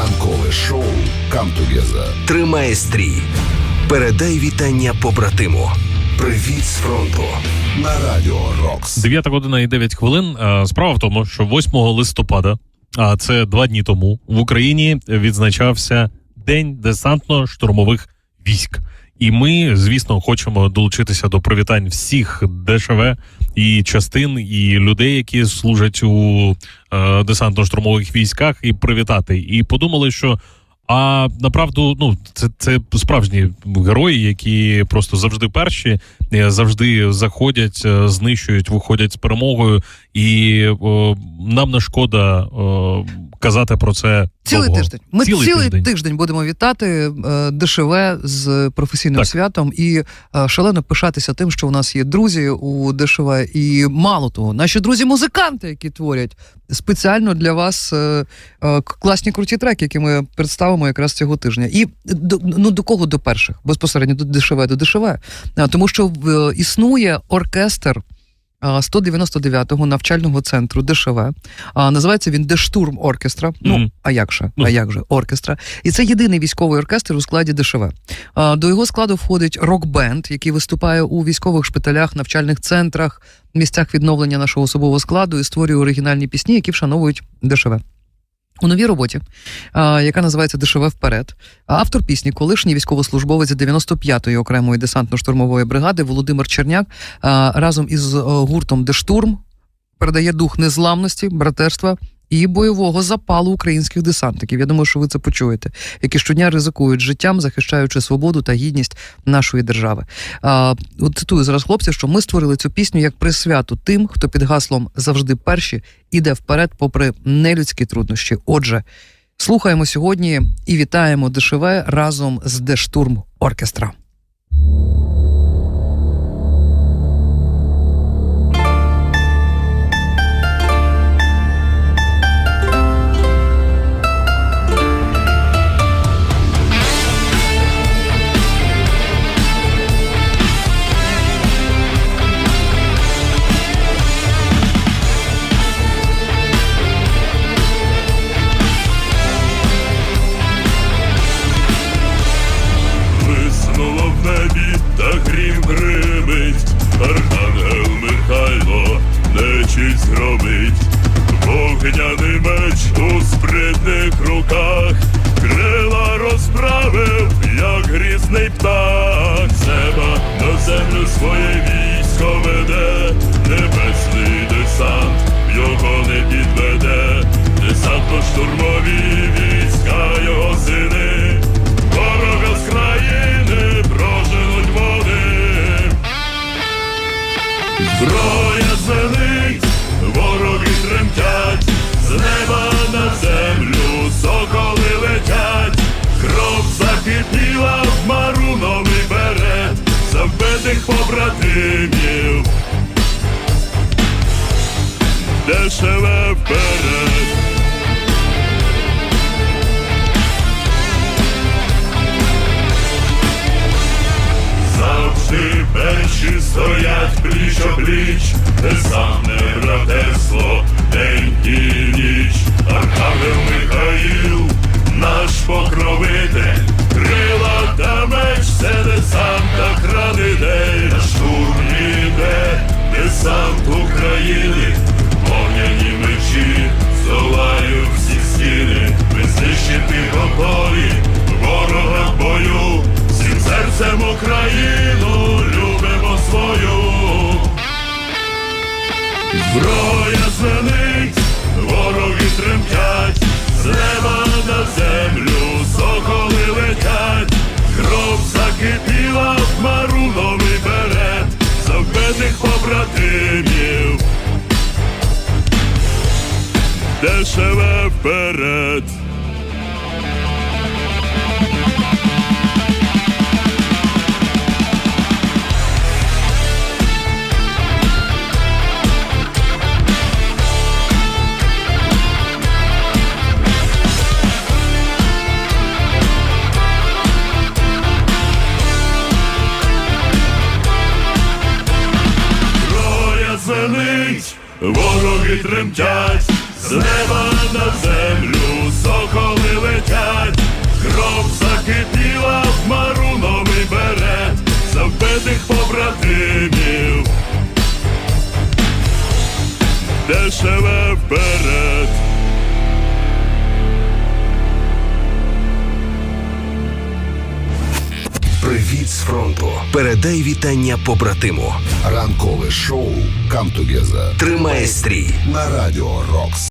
Ранкове шоу «Come Together». Тримай стрій. Передай вітання побратиму. Привіт з фронту. на радіо Рокс. 9 година і 9 хвилин. Справа в тому, що 8 листопада, а це два дні тому, в Україні відзначався День десантно-штурмових військ. І ми, звісно, хочемо долучитися до привітань всіх ДШВ і частин, і людей, які служать у е, десантно-штурмових військах, і привітати. І подумали, що а направду, ну це, це справжні герої, які просто завжди перші, е, завжди заходять, е, знищують, виходять з перемогою, і о, нам не шкода о, казати про це Цілий довго. тиждень. Ми Цілий цілий, тиждень. тиждень. будемо вітати е, ДШВ з професійним Так. святом і е, шалено пишатися тим, що у нас є друзі у ДШВ. І мало того, наші друзі-музиканти, які творять спеціально для вас е, класні круті треки, які ми представимо якраз цього тижня. І до, ну до кого до перших? Безпосередньо до ДШВ, до ДШВ. Тому що існує оркестр. А, 199-го навчального центру ДШВ. А, називається він Дештурм оркестра. Ну, Мгм. а як же? Ну. А як же? Оркестра. І це єдиний військовий оркестр у складі ДШВ. А, До його складу входить рок-бенд, який виступає у військових шпиталях, навчальних центрах, місцях відновлення нашого особового складу і створює оригінальні пісні, які вшановують ДШВ. У новій роботі, яка називається Дешеве вперед. Автор пісні, колишній військовослужбовець 95-ї окремої десантно-штурмової бригади Володимир Черняк разом із е, гуртом Дештурм передає дух незламності, братерства і бойового запалу українських десантників. Я думаю, що ви це почуєте, які щодня ризикують життям, захищаючи свободу та гідність нашої держави. А, от цитую зараз хлопця, що ми створили цю пісню як присвяту тим, хто під гаслом завжди перші іде вперед, попри нелюдські труднощі. Отже, слухаємо сьогодні і вітаємо ДШВ разом з Дештурм оркестра. Грім гримить, Архангел Михайло нечість зробить, вогняний Дешеве вперед. Завжди перші стоять пліч обліч, те саме братерство, день і ніч, Архангел Михаїл, Зброя звенить, вороги тремтять, з неба на землю соколи летять, кров закипіла в маруновий берет, завбитих побратимів. Дешеве вперед. птахи тремтять, з неба на землю соколи летять, кров закипіла в і новий берет, завбитих побратимів, дешеве вперед. Привіт з фронту. Передай вітання побратиму. Ранкове шоу «Камтугеза» тримає стрій. на Радіо Рокс.